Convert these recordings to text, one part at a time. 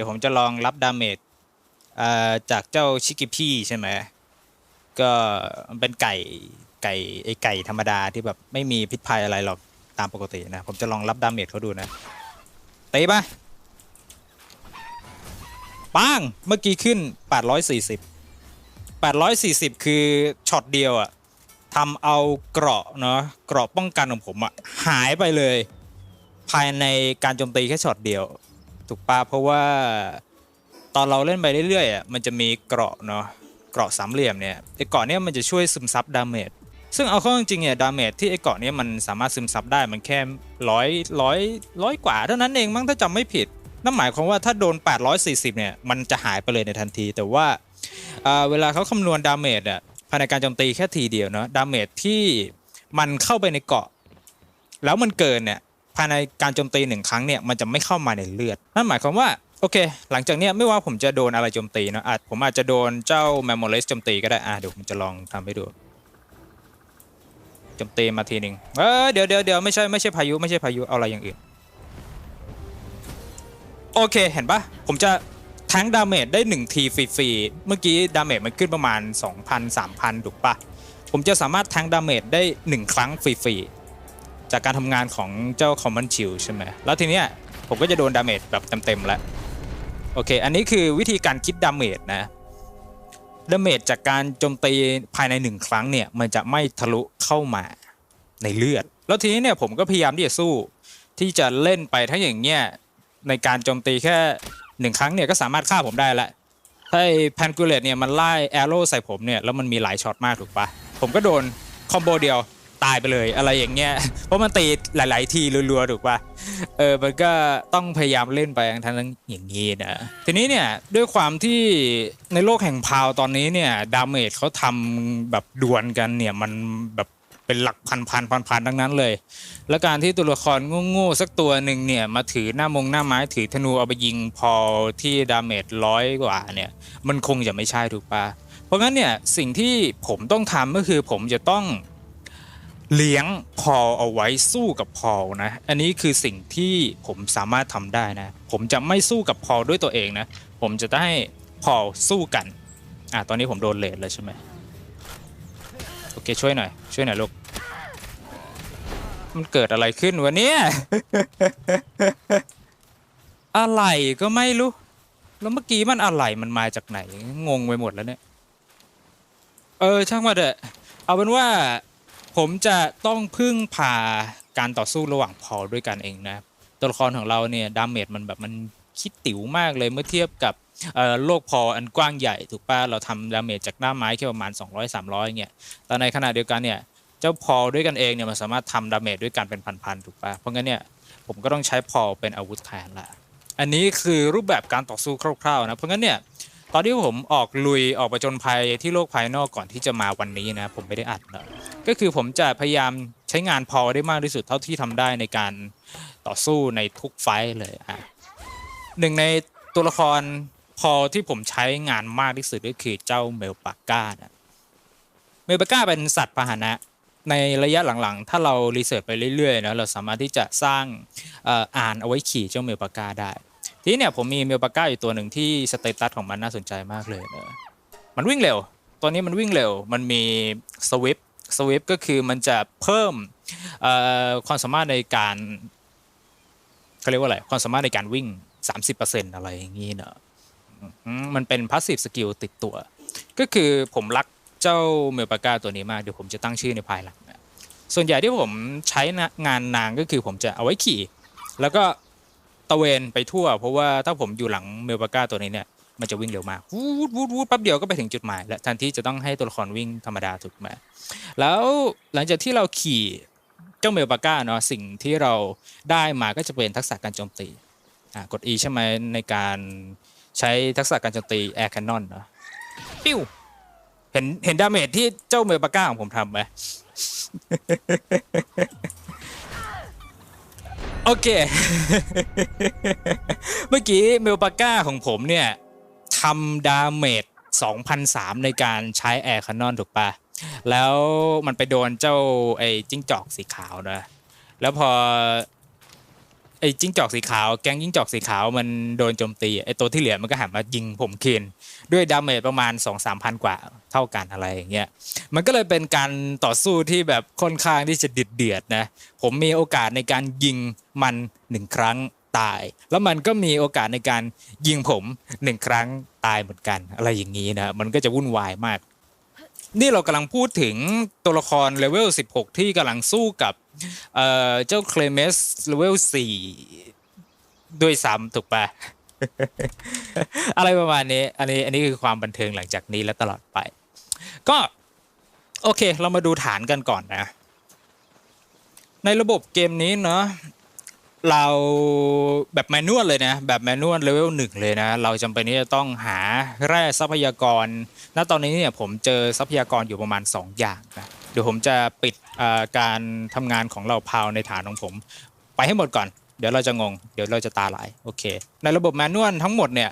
ดี๋ยวผมจะลองรับดาเมจจากเจ้าชิกิพี่ใช่ไหมก็มันเป็นไก่ไก่ไอไก่ธรรมดาที่แบบไม่มีพิษภัยอะไรหรอกตามปกตินะ ผมจะลองรับดาเมจเขาดูนะตีปะปังเมื่อกี้ขึ้น 840 840 คือช็อตเดียวอะทำเอาเกราะเนาะเกราะป้องกันของผมอะหายไปเลย ภายในการโจมตีแค่ช็อตเดียว ถูกปะเพราะว่าตอนเราเล่นไปเรื่อยๆอะมันจะมีเกราะเนาะเกราะสามเหลี่ยมเนี่ยไอ้เกราะเนี่ยมันจะช่วยซึมซับดาเมจซึ่งเอาเข้าจริงๆเนี่ยดาเมจที่ไอ้เกราะเนี่ยมันสามารถซึมซับได้มันแค่ร้อยร้อยร้อยกว่าเท่านั้นเองมั้งถ้าจำไม่ผิดนั่นหมายความว่าถ้าโดน 840 เนี่ยมันจะหายไปเลยในทันที แต่ว่าเวลาเขาคำนวณดาเมจอะภายในการโจมตีแค่ทีเดียวเนาะดาเมจที่มันเข้าไปในเกราะ แล้วมันเกินเนี่ยายในการโจมตีหนึ่งครั้งเนี่ยมันจะไม่เข้ามาในเลือดนั่นหมายความว่าโอเค หลังจากเนี้ยไม่ว่าผมจะโดนอะไรโจมตีเนอะอาจผมอาจจะโดนเจ้าแมมโมเลสโจมตีก็ได้อะเดี๋ยวผมจะลองทำให้ดูโจมตีมาทีหนึ่งเออเดี๋ยวเดี๋ยวเดี๋ยวไม่ใช่ไม่ใช่พายุไม่ใช่พายุเอาอะไรอย่างอื่นโอเคเห็นปะผมจะแทงดาเมจได้1ทีฟรีๆเมื่อกี้ดาเมจมันขึ้นประมาณ 2,000 3,000ถูกปะผมจะสามารถแทงดาเมจได้ 1 ครั้งฟรีๆ จากการทำงานของเจ้า Common Shield ใช่ไหมแล้วทีเนี้ยผมก็จะโดนดาเมจแบบเต็มๆแล้วโอเค อันนี้คือวิธีการคิดดาเมจนะดาเมจจากการโจมตีภายในหนึ่งครั้งเนี่ยมันจะไม่ทะลุเข้ามาในเลือด แล้วทีนี้เนี่ยผมก็พยายามที่จะสู้ที่จะเล่นไปทั้งอย่างเงี้ยในการโจมตีแค่หนึ่งครั้งเนี่ยก็สามารถฆ่าผมได้ละถ้าแพนกูเลตเนี่ยมันไล่แอโร่ใส่ผมเนี่ยแล้วมันมีหลายช็อตมากถูกปะผมก็โดนคอมโบเดียว ตายไปเลยอะไรอย่างเงี้ยเพราะมันตีหลาย ๆ ทีรัวๆถูกปะเออมันก็ต้องพยายามเล่นไปทั้งนั้นอย่างงี้นะทีนี้เนี่ยด้วยความที่ในโลกแห่งพาวตอนนี้เนี่ยดาเมจเขาทำแบบดวลกันเนี่ยมันแบบเป็นหลักพันพันพันพันทั้งนั้นเลย แล้วการที่ตัวละครโง่ๆสักตัวหนึ่งเนี่ยมาถือหน้ามงหน้าไม้ถือธนูเอาไปยิงพอที่ดาเมจร้อยกว่าเนี่ยมันคงจะไม่ใช่ถูกปะเพราะงั้นเนี่ยสิ่งที่ผมต้องทำก็คือผมจะต้อง เลี้ยงพอเอาไว้สู้กับพอนะ อันนี้คือสิ่งที่ผมสามารถทำได้นะ ผมจะไม่สู้กับพอด้วยตัวเองนะ ผมจะได้พอสู้กัน อะตอนนี้ผมโดนเลทเลยใช่ไหมโอเคช่วยหน่อย ช่วยหน่อยลูก มันเกิดอะไรขึ้นวะเนี่ย อะไรก็ไม่รู้ แล้วเมื่อกี้มันอะไรมันมาจากไหน งงไปหมดแล้วเนี่ย เออช่างมาเถอะ เอาเป็นว่า ผมจะต้องพึ่งพาการต่อสู้ระหว่างพอลด้วยกันเองนะตัวละครของเราเนี่ยดาเมจมันแบบมันคิดติ๋วมากเลยเมื่อเทียบกับโลกพออันกว้างใหญ่ถูกป่ะเราทำดาเมจจากหน้าไม้แค่ประมาณ 200 300เงี้ยแต่ในขณะเดียวกันเนี่ยเจ้าพอลด้วยกันเองเนี่ยมันสามารถทำดาเมจด้วยกันเป็นพันๆถูกป่ะเพราะงั้นเนี่ยผมก็ต้องใช้พอลเป็นอาวุธแทนละอันนี้คือรูปแบบการต่อสู้คร่าวๆนะเพราะงั้นเนี่ย ตอนที่ผมออกลุยออกประจนภัยที่โลกภายนอกก่อนที่จะมาวันนี้นะผมไม่ได้อัดนะก็คือผมจะพยายามใช้งานพอได้มากที่สุดเท่าที่ทำได้ในการต่อสู้ในทุกไฟเลยอะหนึ่งในตัวละครพอที่ผมใช้งานมากที่สุดก็คือเจ้าเมลปาก้านะเมลปาก้าเป็นสัตว์พาหนะในระยะหลังๆ ถ้าเรารีเสิร์ชไปเรื่อยๆนะเราสามารถที่จะสร้างอ่านเอาไว้ขี่เจ้าเมลปาก้าได้ ทีนี้เนี่ยผมมีเมลปาก้าอยู่ตัวหนึ่งที่สเตตัสของมันน่าสนใจมากเลยเนะมันวิ่งเร็ว ตัวนี้มันวิ่งเร็ว มันมีสวิปสวิปก็คือมันจะเพิ่มความสามารถในการเขาเรียกว่าอะไร ความสามารถในการวิ่ง 30%อะไรอย่างนี้เนอะมันเป็นพาสซีฟสกิลติดตัว ก็คือผมรักเจ้าเมลปาก้าตัวนี้มาก เดี๋ยวผมจะตั้งชื่อในภายหลังนะส่วนใหญ่ที่ผมใช้งานนางก็คือผมจะเอาไว้ขี่ แล้วก็ ตะเวนไปทั่ว เพราะว่าถ้าผมอยู่หลังเมลปาก้าตัวนี้เนี่ยมันจะวิ่งเร็วมากวูดวูดวูดแป๊บเดียวก็ไปถึงจุดหมายและทันทีจะต้องให้ตัวละครวิ่งธรรมดาถูกไหมแล้วหลังจากที่เราขี่เจ้าเมลปาก้าเนาะสิ่งที่เราได้มาก็จะเป็นทักษะการโจมตีอ่ากด E ใช่ไหมในการใช้ทักษะการโจมตี Air Cannon เนาะปิ้วเห็นเห็นดาเมจที่เจ้าเมลปาก้าของผมทำไหม โอเค เมื่อกี้เมลปาก้าของผมเนี่ยทำดาเมจ2,003 ในการใช้แอร์คันนอนถูกปะแล้วมันไปโดนเจ้าไอ้จิ้งจอกสีขาวนะ แล้วพอ ไอ้จิ้งจอกสีขาวแก๊งจิ้งจอกสีขาวมันโดนโจมตีไอ้ตัวที่เหลือมันก็หันมายิงผมเคนด้วยดาเมจประมาณ 2 3 0 0พันกว่าเท่ากันอะไรอย่างเงี้ยมันก็เลยเป็นการต่อสู้ที่แบบค่อนข้างที่จะดิดเดือดนะผมมีโอกาสในการยิงมันหนึ่งครั้งตาย แล้วมันก็มีโอกาสในการยิงผมหนึ่งครั้งตายเหมือนกัน อะไรอย่างนี้นะมันก็จะวุ่นวายมาก นี่เรากำลังพูดถึงตัวละครเลเวล 16 ที่กำลังสู้กับเอ่อเจ้าเคลเมสเลเวล 4 ด้วยซ้ำถูกปะอะไรประมาณนี้ อันนี้อันนี้คือความบันเทิงหลังจากนี้และตลอดไป ก็ โอเค เรามาดูฐานกันก่อนนะ ในระบบเกมนี้เนาะ เราแบบแมนนวลเลยนะแบบแมนนวลเลเวลหนึ่งเลยนะเราจำเป็นที่จะต้องหาแร่ทรัพยากร ณตอนนี้เนี่ยผมเจอทรัพยากรอยู่ประมาณ 2 อย่างนะเดี๋ยวผมจะปิดการทำงานของเราพาวในฐานของผม ไปให้หมดก่อน เดี๋ยวเราจะงง เดี๋ยวเราจะตาลายโอเค ในระบบแมนนวลทั้งหมดเนี่ย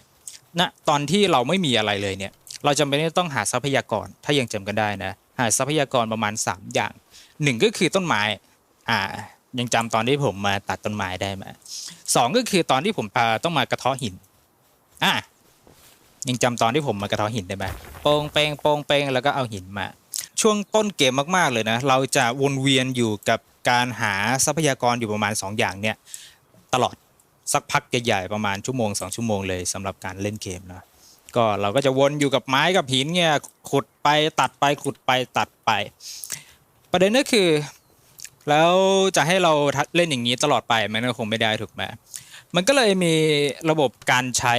ณตอนที่เราไม่มีอะไรเลยเนี่ยเราจำเป็นที่จะต้องหาทรัพยากรถ้ายังจำกันได้นะหาทรัพยากรประมาณ 3 อย่างหนึ่งก็คือต้นไม้อ่า ยังจำตอนที่ผมมาตัดต้นไม้ได้ไหมสองก็คือตอนที่ผมพาต้องมากระเทาะหินอะยังจำตอนที่ผมมากระเทาะหินได้ไหมโปงเปงโปงเปงแล้วก็เอาหินมา ช่วงต้นเกมมากๆเลยนะ เราจะวนเวียนอยู่กับการหาทรัพยากรอยู่ประมาณ 2 อย่างเนี่ย ตลอดสักพักใหญ่ๆประมาณชั่วโมง2ชั่วโมงเลยสำหรับการเล่นเกมนะก็เราก็จะวนอยู่กับไม้กับหินเนี่ยขุดไปตัดไปขุดไปตัดไป ประเด็นก็คือ แล้วจะให้เราเล่นอย่างนี้ตลอดไปมันก็คงไม่ได้ถูกไหมมันก็เลยมีระบบการใช้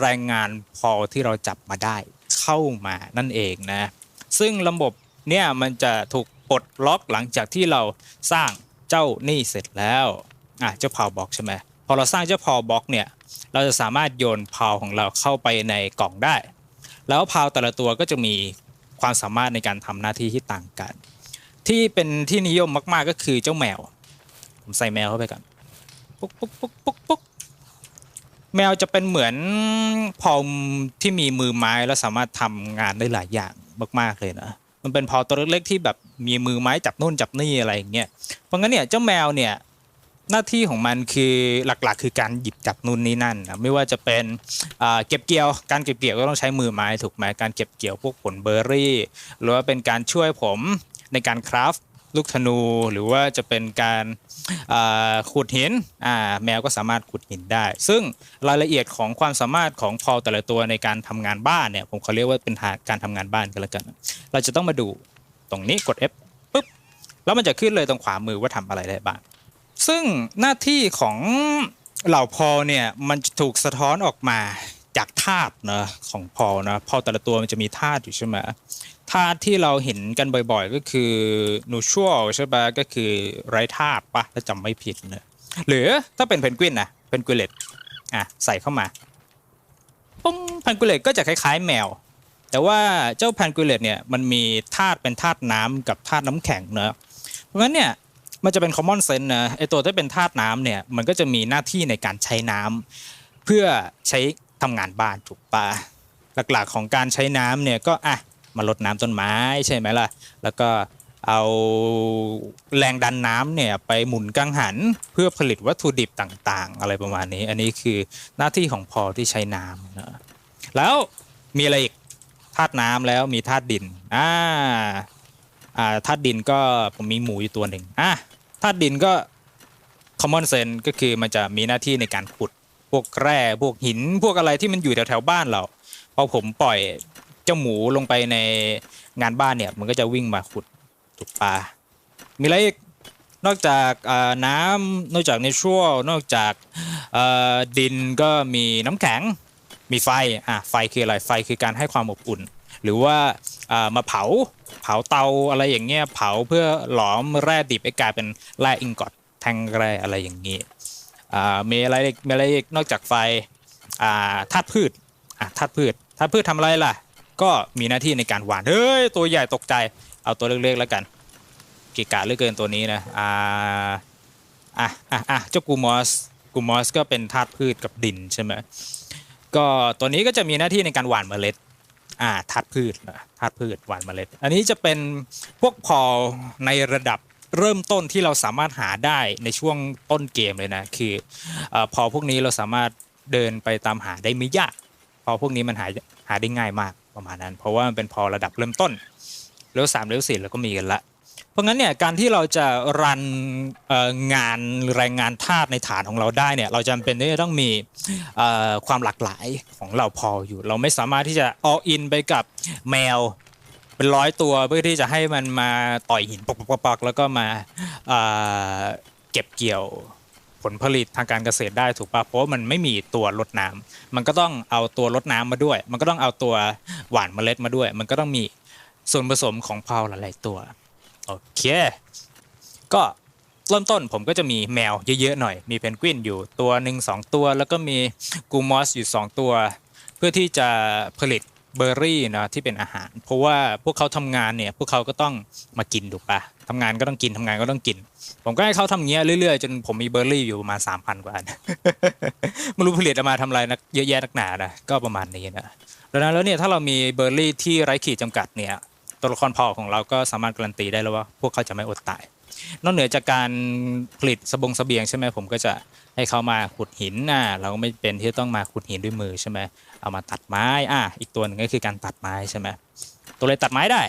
แรงงานพอที่เราจับมาได้เข้ามานั่นเองนะ ซึ่งระบบเนี่ยมันจะถูกปลดล็อกหลังจากที่เราสร้างเจ้านี่เสร็จแล้วอะเจ้าพาวบ็อกใช่ไหมพอเราสร้างเจ้าพาวบ็อกเนี่ยเราจะสามารถโยนพาวของเราเข้าไปในกล่องได้ แล้วพาวแต่ละตัวก็จะมีความสามารถในการทำหน้าที่ที่ต่างกัน ที่เป็นที่นิยมมาก ๆก็คือเจ้าแมว ผมใส่แมวเข้าไปก่อนปุ๊กปุ๊กปุ๊กปุ๊กปุ๊กแมวจะเป็นเหมือนพอมที่มีมือไม้แล้วสามารถทำงานได้หลายอย่างมาก ๆเลยนะมันเป็นพอตัวเล็กๆที่แบบมีมือไม้จับนู่นจับนี่อะไรอย่างเงี้ยเพราะงั้นเนี่ยเจ้าแมวเนี่ยหน้าที่ของมันคือหลักๆ คือการหยิบจับนู่นนี่นั่นนะไม่ว่าจะเป็นเก็บเกี่ยวการเก็บเกี่ยวก็ต้องใช้มือไม้ถูกไหมการเก็บเกี่ยวพวกผลเบอร์รี่ หรือว่าเป็นการช่วยผม ในการคราฟลูกธนูหรือว่าจะเป็นการขุดหินแมวก็สามารถขุดหินได้ ซึ่งรายละเอียดของความสามารถของพอแต่ละตัวในการทำงานบ้านเนี่ยผมเขาเรียกว่าเป็นการทำงานบ้านกันแล้วกัน เราจะต้องมาดูตรงนี้กด F ปุ๊บแล้วมันจะขึ้นเลยตรงขวามือว่าทำอะไรได้บ้างซึ่งหน้าที่ของเหล่าพอเนี่ยมันจะถูกสะท้อนออกมาจากธาตุนะของพอนะพอแต่ละตัวมันจะมีธาตุอยู่ใช่ไหม ธาตุที่เราเห็นกันบ่อยๆ ก็คือนูชัวใช่ปะก็คือไร้ธาตุปะถ้าจำไม่ผิดนะหรือถ้าเป็นเพนกวินนะเพนกวิเลตอะใส่เข้ามาปุ้งเพนกวิเลตก็จะคล้ายๆ แมว แต่ว่าเจ้าแพนกวิเลตเนี่ยมันมีธาตุเป็นธาตุน้ำกับธาตุน้ำแข็งเนอะเพราะงั้นเนี่ยมันจะเป็น common sense นะไอตัวที่เป็นธาตุน้ำเนี่ยมันก็จะมีหน้าที่ในการใช้น้ำเพื่อใช้ทำงานบ้านถูกปะหลักๆของการใช้น้ำเนี่ยก็อะ มาลดน้ำต้นไม้ใช่ไหมล่ะ แล้วก็เอาแรงดันน้ำเนี่ยไปหมุนกังหันเพื่อผลิตวัตถุดิบต่างๆ อะไรประมาณนี้ อันนี้คือหน้าที่ของพอที่ใช้น้ำนะแล้วมีอะไรอีกธาตุน้ำแล้วมีธาตุดินอ่าอ่าธาตุดินก็ผมมีหมูอยู่ตัวหนึ่งอะธาตุดินก็ common sense ก็คือมันจะมีหน้าที่ในการขุดพวกแร่พวกหินพวกอะไรที่มันอยู่แถวๆบ้านเราพอผมปล่อย จ้าหมูลงไปในงานบ้านเนี่ย มันก็จะวิ่งมาขุดถูกปลา มีอะไรอีกนอกจากน้ำนอกจากในช่วนอกจากดินก็มีน้ำแข็ง มีไฟอะไฟคืออะไรไฟคือการให้ความอบอุ่น หรือว่ามาเผาเผาเตาอะไรอย่างเงี้ยเผาเพื่อหลอมแร่ดิบให้กลายเป็นแร่อิงกอตแท่งแร่อะไรอย่างงี้มีอะไรอีกมีอะไรอีกนอกจากไฟธาตุพืชธาตุพืชธาตุพืชทำอะไรล่ะ ก็มีหน้าที่ในการหวานเฮ้ยตัวใหญ่ตกใจเอาตัวเล็กๆแล้วกันกิกะเหลือเกินตัวนี้นะอ่าอะอะอะเจ้ากูมอสกูมอสก็เป็นธาตุพืชกับดินใช่ไหมก็ตัวนี้ก็จะมีหน้าที่ในการหว่านเมล็ดอ่าธาตุพืชธาตุพืชหว่านเมล็ด อันนี้จะเป็นพวกพอในระดับเริ่มต้นที่เราสามารถหาได้ในช่วงต้นเกมเลยนะ คือเออพอพวกนี้เราสามารถเดินไปตามหาได้ไม่ยาก พอพวกนี้มันหาหาได้ง่ายมาก ประมาณนั้น เพราะว่ามันเป็นพอระดับเริ่มต้นเลเวลสามเลเวลสี่เราก็มีกันละ เพราะงั้นเนี่ยการที่เราจะรันงานแรงงานทาสในฐานของเราได้เนี่ยเราจำเป็นที่จะต้องมีความหลากหลายของเราพออยู่ เราไม่สามารถที่จะ all in ไปกับแมวเป็นร้อยตัวเพื่อที่จะให้มันมาต่อยหินปอกๆแล้วก็มาเก็บเกี่ยว ผลผลิตทางการเกษตรได้ถูกปะเพราะว่ามันไม่มีตัวลดน้ำมันก็ต้องเอาตัวลดน้ำมาด้วย มันก็ต้องเอาตัวหวานเมล็ดมาด้วย มันก็ต้องมีส่วนผสมของเพาหลาย ๆ ตัวโอเคก็เริ่มต้นผมก็จะมีแมวเยอะๆหน่อย มีเพนกวินอยู่ตัวหนึ่งสองตัว แล้วก็มีกูมอสอยู่สองตัว เพื่อที่จะผลิตเบอร์รี่นะที่เป็นอาหาร เพราะว่าพวกเขาทำงานเนี่ยพวกเขาก็ต้องมากินถูกปะ ทำงานก็ต้องกินทำงานก็ต้องกิน ผมก็ให้เขาทำเงี้ยเรื่อยๆจนผมมีเบอร์รี่อยู่ประมาณสามพันกว่าอันไม่รู้ผลิตออกมาทำอะไรนักเยอะแยะนักหนานะก็ประมาณนี้นะดังนั้นแล้วเนี่ยถ้าเรามีเบอร์รี่ที่ไร้ขีดจำกัดเนี่ยตัวละครพอของเราก็สามารถการันตีได้แล้วว่า พวกเขาจะไม่อดตาย นอกเหนือจากการผลิตสบงสเบียงใช่ไหมผมก็จะให้เขามาขุดหินอะเราก็ไม่เป็นที่ต้องมาขุดหินด้วยมือใช่ไหมเอามาตัดไม้อะอีกตัวหนึ่งก็คือการตัดไม้ใช่ไหมตัวเลยตัดไม้ได้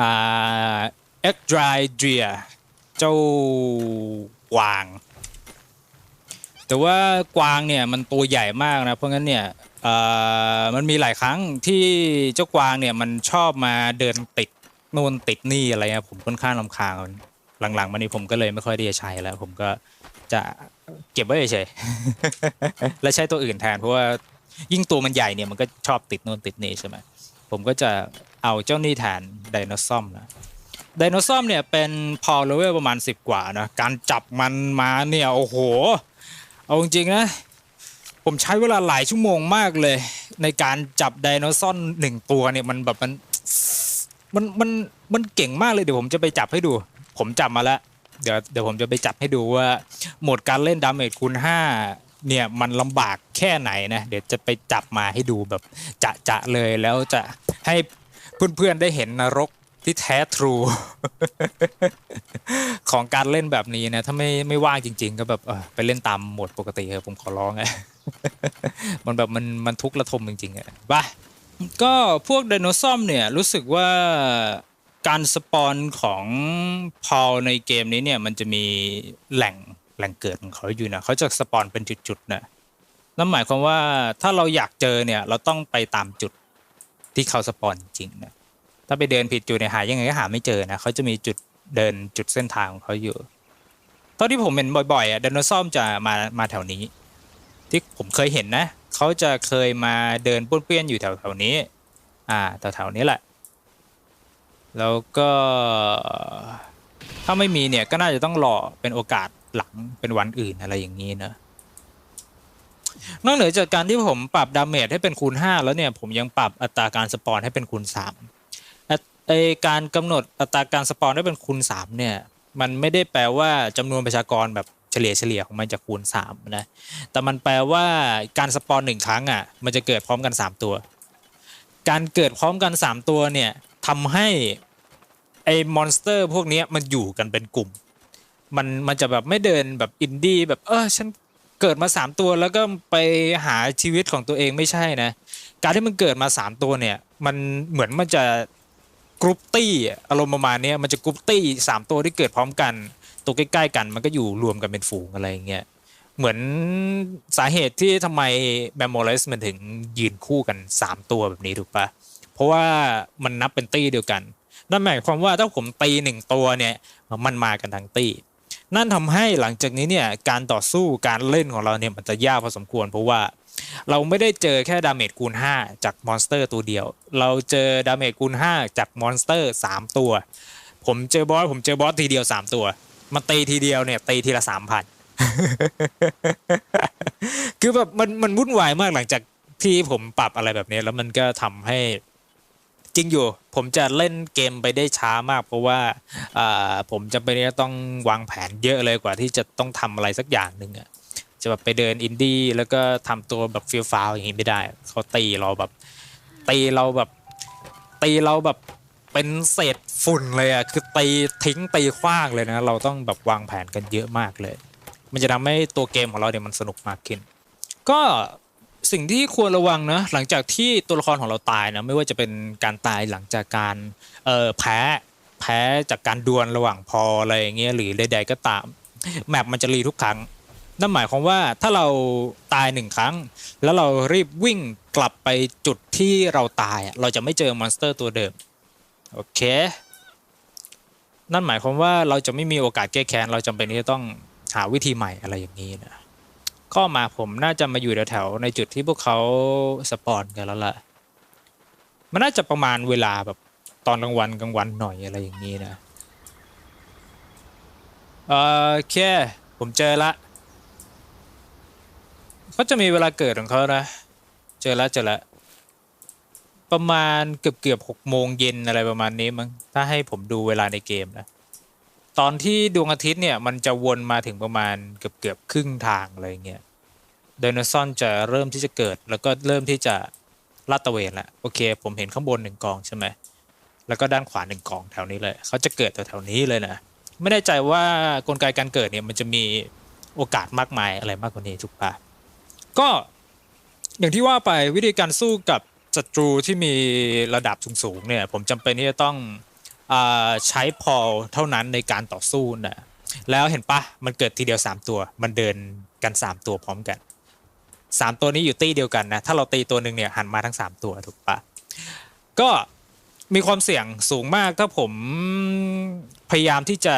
อ่า อ็กดรายเดียเจ้ากวาง แต่ว่ากวางเนี่ยมันตัวใหญ่มากนะ เพราะงั้นเนี่ยมันมีหลายครั้งที่เจ้ากวางเนี่ยมันชอบมาเดินติดนู่นติดนี่อะไรเงี้ยผมค่อนข้างลำคาญมันหลังๆมานี้ผมก็เลยไม่ค่อยได้ใช้แล้ว ผมก็จะเก็บไว้เฉยๆและใช้ตัวอื่นแทนเพราะว่ายิ่งตัวมันใหญ่เนี่ยมันก็ชอบติดนู่นติดนี่ใช่ไหมผมก็จะเอาเจ้านี่แทนไดโนซอมนะ ไดโนซอมเนี่ยเป็นพอเลเวลประมาณ 10 กว่านะ การจับมันมาเนี่ย โอ้โห เอาจริงๆนะ ผมใช้เวลาหลายชั่วโมงมากเลย ในการจับไดโนเสาร์หนึ่งตัวเนี่ยมันแบบมันมันมันมันเก่งมากเลยเดี๋ยวผมจะไปจับให้ดู ผมจับมาแล้ว เดี๋ยวเดี๋ยวผมจะไปจับให้ดูว่าโหมดการเล่นดาเมจคูณ5เนี่ยมันลำบากแค่ไหนนะ เดี๋ยวจะไปจับมาให้ดูแบบจะจะเลยแล้วจะให้เพื่อนๆได้เห็นนรก ที่แท้ทรู ของการเล่นแบบนี้นะถ้าไม่ไม่ว่างจริง ๆ ก็แบบเออไปเล่นตามโหมดปกติเถอะผมขอร้องไงมันแบบมันมันทุกข์ระทมจริงๆอะบ้าก็พวกไดโนเสาร์เนี่ยรู้สึกว่าการสปอนของพอลในเกมนี้เนี่ยมันจะมีแหล่งแหล่งเกิดของเขาอยู่นะเขาจะสปอนเป็นจุดๆนะนั่นหมายความว่าถ้าเราอยากเจอเนี่ยเราต้องไปตามจุดที่เขาสปอนจริงนะ ถ้าไปเดินผิดจุดเนี่ยหายังไงก็หาไม่เจอนะเขาจะมีจุดเดินจุดเส้นทางของเขาอยู่เท่าที่ผมเห็นบ่อยๆอะไดโนเสาร์จะมามาแถวนี้ ที่ผมเคยเห็นนะเขาจะเคยมาเดินป้วนเปี้ยนอยู่แถวๆนี้ อ่าแถวๆนี้แหละ แล้วก็ถ้าไม่มีเนี่ยก็น่าจะต้องรอเป็นโอกาสหลังเป็นวันอื่นอะไรอย่างนี้เนะนอกเหนือจากการที่ผมปรับดาเมจให้เป็นคูณ 5 แล้วเนี่ยผมยังปรับอัตราการสปอนให้เป็นคูณ 3 ไอการกำหนดอัตราการสปอนให้เป็นคูณ3เนี่ยมันไม่ได้แปลว่าจำนวนประชากรแบบเฉลี่ยเฉลี่ยของมันจะคูณ3นะแต่มันแปลว่าการสปอนหนึ่งครั้งอะมันจะเกิดพร้อมกัน3ตัว การเกิดพร้อมกัน3ตัวเนี่ยทำให้ไอมอนสเตอร์พวกนี้มันอยู่กันเป็นกลุ่ม มันมันจะแบบไม่เดินแบบอินดี้แบบเออฉันเกิดมาสามตัวแล้วก็ไปหาชีวิตของตัวเองไม่ใช่นะ การที่มันเกิดมาสามตัวเนี่ย มันเหมือนมันจะ กรุ๊ปตี้อารมณ์ประมาณนี้มันจะกรุ๊ปตี้สามตัวที่เกิดพร้อมกัน ตัวใกล้ ๆ กัน มันก็อยู่รวมกันเป็นฝูงอะไรอย่างเงี้ยเหมือนสาเหตุที่ทำไมแมมโมเลสมันถึงยืนคู่กันสามตัวแบบนี้ถูกปะเพราะว่ามันนับเป็นตี้เดียวกัน นั่นหมายความว่าถ้าผมตีหนึ่งตัวเนี่ยมันมากันทั้งตี้ นั่นทำให้หลังจากนี้เนี่ยการต่อสู้การเล่นของเราเนี่ยมันจะยากพอสมควร เพราะว่า เราไม่ได้เจอแค่ดาเมจคูณ 5 จากมอนสเตอร์ตัวเดียว เราเจอดาเมจคูณ 5 จากมอนสเตอร์ 3 ตัว ผมเจอบอสผมเจอบอสทีเดียว 3 ตัว มันตีทีเดียวเนี่ยตีทีละสามพันคือแบบมันมันวุ่นวายมากหลังจากที่ผมปรับอะไรแบบนี้ แล้วมันก็ทำให้จริงอยู่ ผมจะเล่นเกมไปได้ช้ามาก เพราะว่าผมจะไปต้องวางแผนเยอะเลยกว่าที่จะต้องทำอะไรสักอย่างหนึ่งอะ จะแบบไปเดินอินดี้แล้วก็ทำตัวแบบฟิลฟาวอย่างนี้ไม่ได้ เขาตีเราแบบ ตีเราแบบ ตีเราแบบเป็นเศษฝุ่นเลยอะคือตีทิ้งตีขว้างเลยนะ เราต้องแบบวางแผนกันเยอะมากเลย มันจะทำให้ตัวเกมของเราเนี่ยมันสนุกมากขึ้น ก็สิ่งที่ควรระวังนะหลังจากที่ตัวละครของเราตายนะไม่ว่าจะเป็นการตายหลังจากการเอ่อแพ้แพ้จากการดวลระหว่างพออะไรอย่างเงี้ยหรือใดๆก็ตามแมปมันจะรีทุกครั้ง นั่นหมายความว่าถ้าเราตายหนึ่งครั้ง แล้วเรารีบวิ่งกลับไปจุดที่เราตาย เราจะไม่เจอมอนสเตอร์ตัวเดิม โอเค นั่นหมายความว่าเราจะไม่มีโอกาสแก้แค้น เราจำเป็นที่จะต้องหาวิธีใหม่อะไรอย่างนี้นะข้อมาผมน่าจะมาอยู่แถวๆในจุดที่พวกเขาสปอนกันแล้วล่ะ มันน่าจะประมาณเวลาแบบตอนกลางวันกลางวันหน่อยอะไรอย่างนี้นะเออโอเค ผมเจอละ เขาจะมีเวลาเกิดของเขานะ เจอแล้วเจอแล้วประมาณเกือบเกือบหกโมงเย็นอะไรประมาณนี้มั้งถ้าให้ผมดูเวลาในเกมนะ ตอนที่ดวงอาทิตย์เนี่ยมันจะวนมาถึงประมาณเกือบเกือบครึ่งทางอะไรเงี้ยไดโนซอนจะเริ่มที่จะเกิด แล้วก็เริ่มที่จะลาดตะเวนละโอเค ผมเห็นข้างบนหนึ่งกองใช่ไหมแล้วก็ด้านขวาหนึ่งกองแถวนี้เลยเขาจะเกิดแถวๆนี้เลยนะไม่แน่ใจว่ากลไกการเกิดเนี่ยมันจะมีโอกาสมากมายอะไรมากกว่านี้ถูกปะ ก็อย่างที่ว่าไปวิธีการสู้กับศัตรูที่มีระดับสูงๆเนี่ยผมจำเป็นที่จะต้องอใช้พอลเท่านั้นในการต่อสู้นะแล้วเห็นปะมันเกิดทีเดียว 3 ตัวมันเดินกัน 3 ตัวพร้อมกัน 3 ตัวนี้อยู่ตี้เดียวกันนะถ้าเราตีตัวหนึ่งเนี่ยหันมาทั้ง 3 ตัวถูกปะก็มีความเสี่ยงสูงมากถ้าผมพยายามที่จะ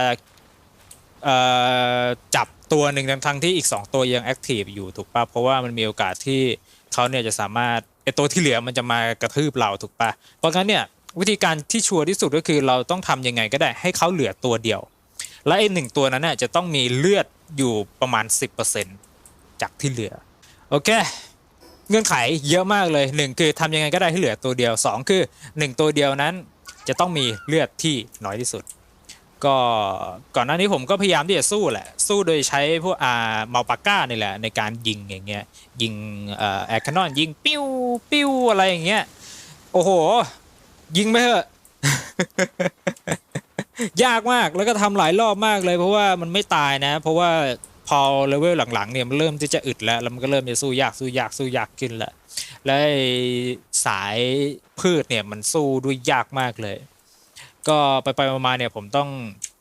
จับ ตัวหนึ่งทั้งที่อีก 2 ตัวยังแอคทีฟอยู่ถูกปะเพราะว่ามันมีโอกาสที่เขาเนี่ยจะสามารถไอตัวที่เหลือมันจะมากระทืบเราถูกปะเพราะงั้นเนี่ยวิธีการที่ชัวร์ที่สุดก็คือเราต้องทำยังไงก็ได้ให้เขาเหลือตัวเดียว และไอหนึ่งตัวนั้นน่ะจะต้องมีเลือดอยู่ประมาณ 10%จากที่เหลือโอเคเงื่อนไขเยอะมากเลยหนึ่งคือทำยังไงก็ได้ให้เหลือตัวเดียวสองคือหนึ่งตัวเดียวนั้นจะต้องมีเลือดที่น้อยที่สุด ก็ก่อนหน้านี้ผมก็พยายามที่จะสู้แหละ สู้โดยใช้พวกอ่าเมาปาก้านี่แหละในการยิงอย่างเงี้ยยิงอแอคคนอนยิงปิ้วปิ้วอะไรอย่างเงี้ยโอ้โห ยิงไปเถอะยากมากแล้วก็ทำหลายรอบมากเลย เพราะว่ามันไม่ตายนะ เพราะว่าพอเลเวลหลังๆเนี่ยมันเริ่มที่จะอึดแล้วแล้วมันก็เริ่มจะสู้ยากสู้ยากสู้ยากขึ้นละและสายพืชเนี่ยมันสู้ด้วยยากมากเลย ก็ไปไปมาเนี่ยผมต้อง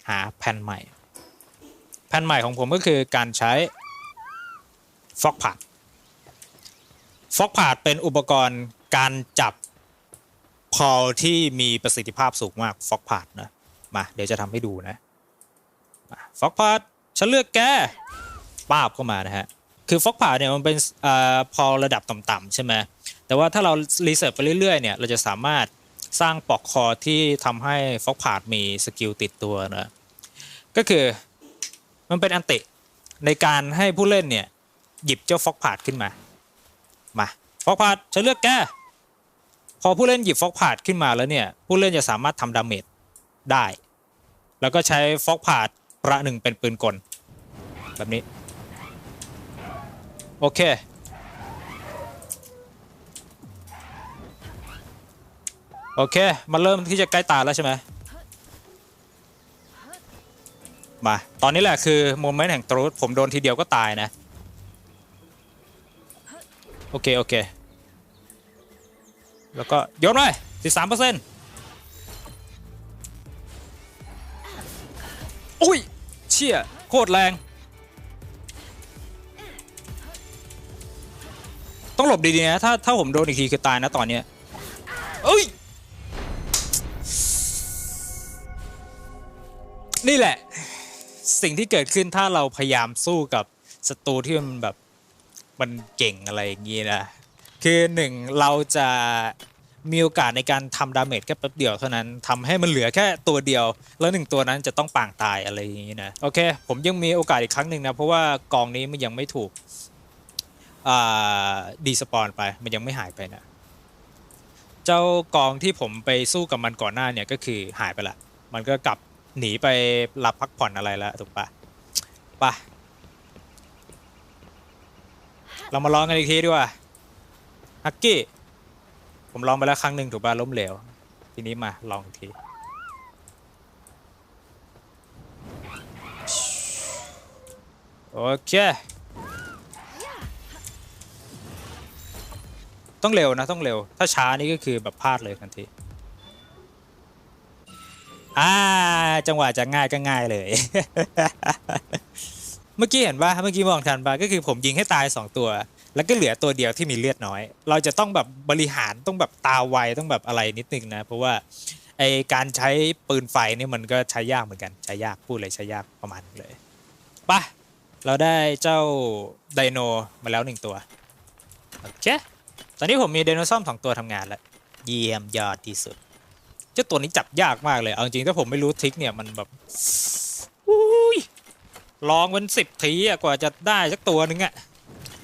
หาแผ่นใหม่ แผ่นใหม่ของผมก็คือการใช้ฟอกผาดฟอกผาดเป็นอุปกรณ์การจับพอลที่มีประสิทธิภาพสูงมากฟอกผาดนะมาเดี๋ยวจะทำให้ดูนะฟอกผาดฉันเลือกแกป้าบเข้ามานะฮะคือฟอกผาดเนี่ยมันเป็นอ่าพอลระดับต่ำๆใช่ไหมแต่ว่าถ้าเรารีเสิร์ชไปเรื่อยๆเนี่ยเราจะสามารถ สร้างปลอกคอที่ทำให้ฟอกพาดมีสกิลติดตัวนะก็คือมันเป็นอันติในการให้ผู้เล่นเนี่ย หยิบเจ้าฟอกพาดขึ้นมา มาฟอกพาดฉันเลือกแกพอผู้เล่นหยิบฟอกพาดขึ้นมาแล้วเนี่ย ผู้เล่นจะสามารถทำดาเมจได้ แล้วก็ใช้ฟอกพาดประหนึ่งเป็นปืนกล แบบนี้ โอเค โอเค มันเริ่มที่จะใกล้ตายแล้วใช่ไหมมา ตอนนี้แหละคือโมเมนต์แห่งตรูธผมโดนทีเดียวก็ตายนะ โอเค โอเค แล้วก็โยนไปสิบสามเปอร์เซ็นต์อุ้ย เชี่ย โคตรแรง ต้องหลบดีๆนะ ถ้าถ้าผมโดนอีกทีคือตายนะตอนเนี้ยเอ้ย นี่แหละ สิ่งที่เกิดขึ้นถ้าเราพยายามสู้กับศัตรูที่มันแบบมันเก่งอะไรอย่างงี้นะคือหนึ่งเราจะมีโอกาสในการทำดาเมจแค่แป๊บเดียวเท่านั้นทำให้มันเหลือแค่ตัวเดียว แล้วหนึ่งตัวนั้นจะต้องปางตายอะไรอย่างงี้นะโอเค ผมยังมีโอกาสอีกครั้งหนึ่งนะ เพราะว่ากองนี้มันยังไม่ถูกดีสปอนไปมันยังไม่หายไปนะ เจ้ากองที่ผมไปสู้กับมันก่อนหน้าเนี่ยก็คือหายไปละ มันก็กลับ หนีไปหลับพักผ่อนอะไรแล้วถูกปะปะเรามาลองกันอีกทีดีกว่าฮักกี้ผมลองไปแล้วครั้งหนึ่งถูกปะล้มเหลว ทีนี้มาลองอีกทีโอเค ต้องเร็วนะต้องเร็ว ถ้าช้านี่ก็คือแบบพลาดเลยทันที อ่า จังหวะจะง่ายก็ง่ายเลย เมื่อกี้เห็นว่าเมื่อกี้มองทันปะก็คือผมยิงให้ตายสองตัว แล้วก็เหลือตัวเดียวที่มีเลือดน้อย เราจะต้องแบบบริหารต้องแบบตาไวต้องแบบอะไรนิดนึงนะ เพราะว่าไอการใช้ปืนไฟนี่มันก็ใช้ยากเหมือนกันใช้ยากพูดเลยใช้ยากประมาณนึงเลยไปะเราได้เจ้าไดโนมาแล้วหนึ่งตัวโอเคตอนนี้ผมมีไดโนเสาร์สองตัวทำงานแล้ว เยี่ยมยอดที่สุด จ้าตัวนี้จับยากมากเลย เอาจริงๆถ้าผมไม่รู้ทริคเนี่ยมันแบบอุ้ยลองเป็นสิบทีอะกว่าจะได้สักตัวหนึงอะ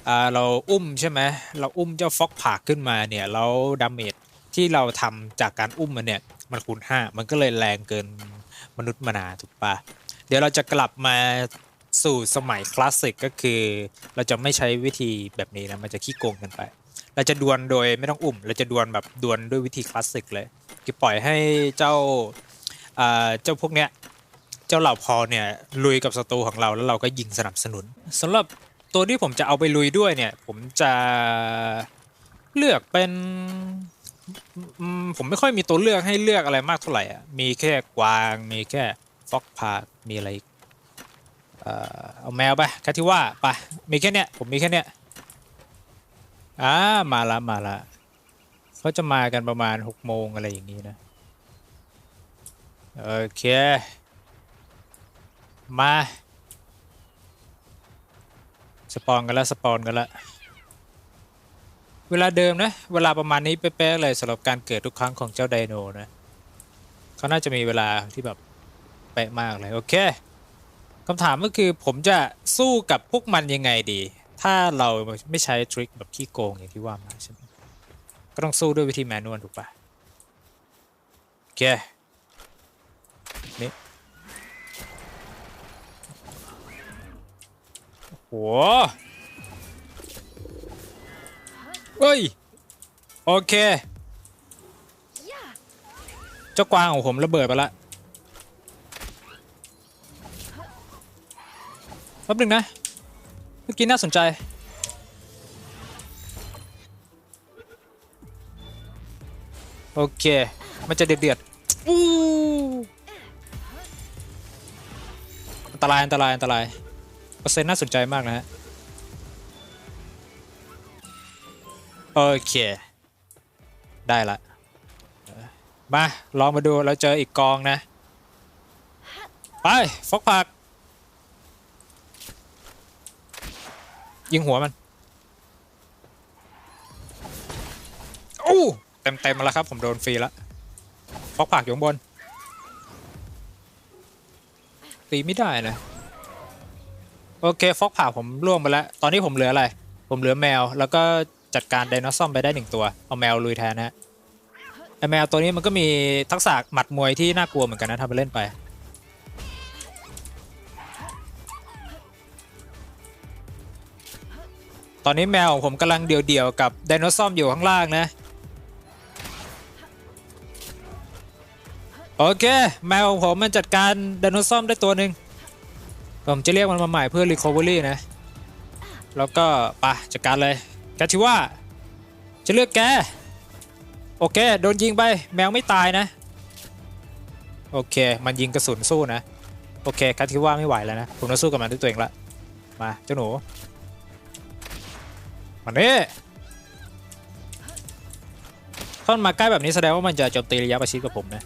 อ่าเราอุ้มใช่ไหมเราอุ้มเจ้าฟ็อกผากขึ้นมาเนี่ยแล้วดาเมจที่เราทำจากการอุ้มมันเนี่ยมันคูณห้ามันก็เลยแรงเกินมนุษย์มนาถูกปะเดี๋ยวเราจะกลับมาสู่สมัยคลาสสิกก็คือ เราจะไม่ใช้วิธีแบบนี้นะมันจะขี้โกงกันไป เราจะดวลโดยไม่ต้องอุ้มเราจะดวลแบบดวลด้วยวิธีคลาสสิกเลยคือปล่อยให้เจ้าเจ้าพวกเนี้ยเจ้าเหล่าพอเนี่ยลุยกับศัตรูของเราแล้วเราก็ยิงสนับสนุนสำหรับตัวที่ผมจะเอาไปลุยด้วยเนี่ย ผมจะเลือกเป็นผมไม่ค่อยมีตัวเลือกให้เลือกอะไรมากเท่าไหร่อะมีแค่กวางมีแค่ฟ็อกพามีอะไรเอ่อเอาแมวไปคาทิว่าไปมีแค่เนี้ยผมมีแค่เนี้ย อ่ามาละมาละเขาจะมากันประมาณหกโมงอะไรอย่างนี้นะ โอเค มา สปอนกันแล้วสปอนกันแล้วเวลาเดิมนะ เวลาประมาณนี้เป๊ะๆเลยสำหรับการเกิดทุกครั้งของเจ้าไดโนนะเขาน่าจะมีเวลาที่แบบเป๊ะมากเลย โอเคคำถามก็คือผมจะสู้กับพวกมันยังไงดี ถ้าเราไม่ใช้ทริคแบบขี้โกงอย่างที่ว่ามาใช่ไหมก็ต้องสู้ด้วยวิธีแมนนวลถูกปะโอเคนี่โหเฮ้ย โอเค เจ้ากวางของผมระเบิดไปละแป๊บหนึงนะ เมื่อกี้น่าสนใจ โอเค มันจะเดือดเดือดอู้อันตรายอันตรายอันตรายเปอร์เซ็นต์น่าสนใจมากนะฮะ โอเค ได้ละ มา ลองมาดูเราเจออีกกองนะ ไป ฟอกผัก ยิงหัวมันโอ้เต็มเต็มมาแล้วครับ ผมโดนฟรีแล้วฟอกผักอยู่บนตีไม่ได้นะโอเคฟอกผักผมล่วงไปแล้ว ตอนนี้ผมเหลืออะไร ผมเหลือแมว แล้วก็จัดการไดโนเสาร์ไปได้หนึ่งตัว เอาแมวลุยแทนนะฮะไอแมวตัวนี้มันก็มีทักษะหมัดมวยที่น่ากลัวเหมือนกันนะทำไปเล่นไป ตอนนี้แมวของผมกำลังเดี่ยวๆกับไดโนเสาร์อยู่ข้างล่างนะ โอเค แมวของผมมันจัดการไดโนเสาร์ได้ตัวหนึ่งผมจะเรียกมันมาใหม่เพื่อ recovery นะ แล้วก็ปะจัดการเลยแกชิว่า จะเลือกแก โอเค โดนยิงไป แมวไม่ตายนะ โอเค มันยิงกระสุนสู้นะ โอเคคาทิว่าไม่ไหวแล้วนะผมต้องสู้กับมันด้วยตัวเองละ มาเจ้าหนู มาเนี่ถ้ามันมาใกล้แบบนี้แสดงว่ามันจะโจมตีระยะประชิดกับผมนะ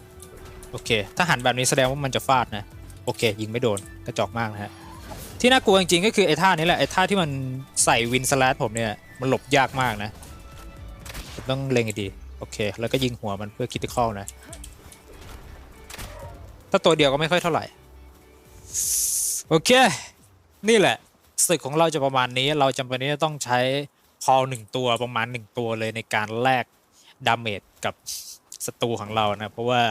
โอเค ถ้าหันแบบนี้แสดงว่ามันจะฟาดนะ โอเค ยิงไม่โดน กระจอกมากนะฮะ ที่น่ากลัวจริงๆก็คือไอ้ท่านี้แหละ ไอ้ท่าที่มันใส่วินสแลดผมเนี่ย มันหลบยากมากนะ ต้องเล็งให้ดี โอเค แล้วก็ยิงหัวมันเพื่อคิดที่ข้อนะ ถ้าตัวเดียวก็ไม่ค่อยเท่าไหร่ โอเค นี่แหละศึกของเราจะประมาณนี้ เราจำเป็นที่จะต้องใช้ พอหนึ่งตัวประมาณหนึ่งตัวเลยในการแลกดาเมจกับศัตรูของเรานะ เพราะว่า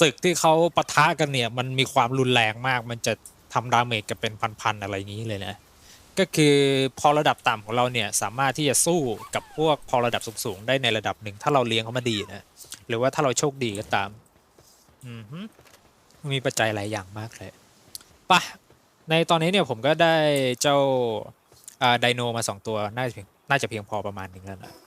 ศึกที่เขาปะทะกันเนี่ย มันมีความรุนแรงมาก มันจะทำดาเมจกันเป็นพันๆอะไรงนี้เลยนะ ก็คือพอระดับต่ำของเราเนี่ยสามารถที่จะสู้กับพวกพอระดับสูงๆได้ในระดับหนึ่ง ถ้าเราเลี้ยงเขามาดีนะ หรือว่าถ้าเราโชคดีก็ตาม อืมีปัจจัยหลายอย่างมากเลยปะในตอนนี้เนี่ยผมก็ได้เจ้า ไดโนมาสองตัวน่าจะเพียงน่าจะเพียงพอประมาณนึงแล้วนะ